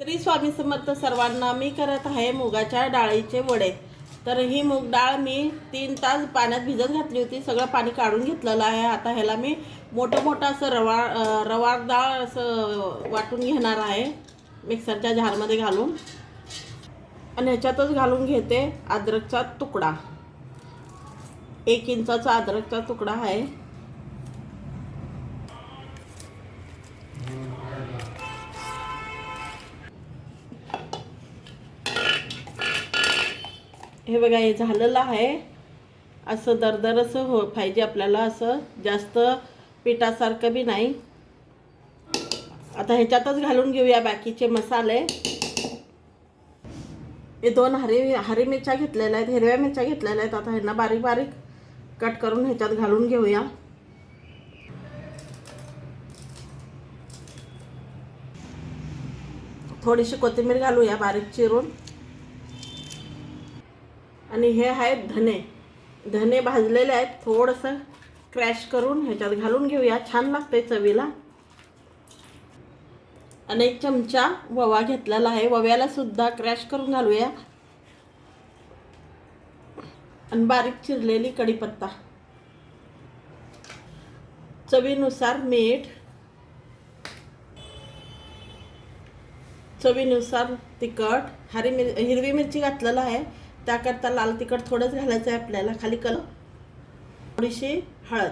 श्री स्वामी समर्थ सर्वांना मी करत आहे मुगाच्या डाळीचे वडे. तर ही मूग डाळ मी तीन तास पाण्यात भिजत घातली होती. सगळं पाणी काढून घेतलेलं आहे. आता ह्याला मी मोठं मोठं असं रवा अं, डाळ असं वाटून घेणार आहे. मिक्सरच्या झारमध्ये घालून. आणि ह्याच्यातच घालून घेते अद्रकचा तुकडा. एक इंचाचा अद्रकचा तुकडा आहे. हे बघा हे झालेलं आहे. असं दरदर असं हो पाहिजे आपल्याला असं. जास्त पिठासारखं बी नाही. आता ह्याच्यातच घालून घेऊया बाकीचे मसाले. हे दोन हरी हरी मिरच्या घेतलेल्या आहेत हिरव्या मिरच्या घेतलेल्या आहेत. आता ह्यांना बारीक बारीक कट करून ह्याच्यात घालून घेऊया. थोडीशी कोथिंबीर घालूया बारीक चिरून. आणि हे आहेत धने. धने भाजलेले आहेत. थोडंसं क्रॅश करून ह्याच्यात घालून घेऊया. छान लागते चवीला. आणि एक चमचा ववा घेतलेला आहे. वव्याला सुद्धा क्रॅश करून घालूया. आणि बारीक चिरलेली कढीपत्ता. चवीनुसार मीठ. चवीनुसार तिखट. हरी मिर हिरवी मिरची घातलेलं आहे. त्याकरता लाल तिखट थोडंच घालायचं आहे आपल्याला. खाली कल थोडीशी हळद.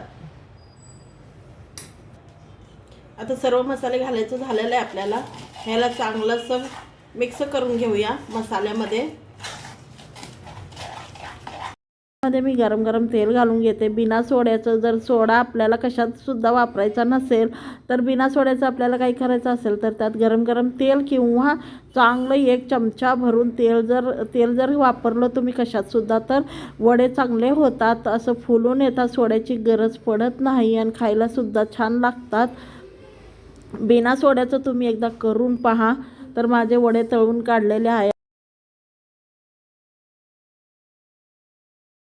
आता सर्व मसाले घालायचं झालेलं आहे आपल्याला. ह्याला चांगलंसं मिक्स करून घेऊया मसाल्यामध्ये. मध्ये मी गरम गरम तेल घालून घेते. बिना सोड्याचं जर सोडा आपल्याला कशातसुद्धा वापरायचा नसेल तर बिना सोड्याचं आपल्याला काही करायचं असेल तर त्यात गरम गरम तेल किंवा चांगलं एक चमचा भरून तेल जर तेल जर वापरलं तुम्ही कशातसुद्धा तर वडे चांगले होतात. असं फुलून येतात सोड्याची गरज पडत नाही आणि खायलासुद्धा छान लागतात. बिना सोड्याचं तुम्ही एकदा करून पहा. तर माझे वडे तळून काढलेले आहे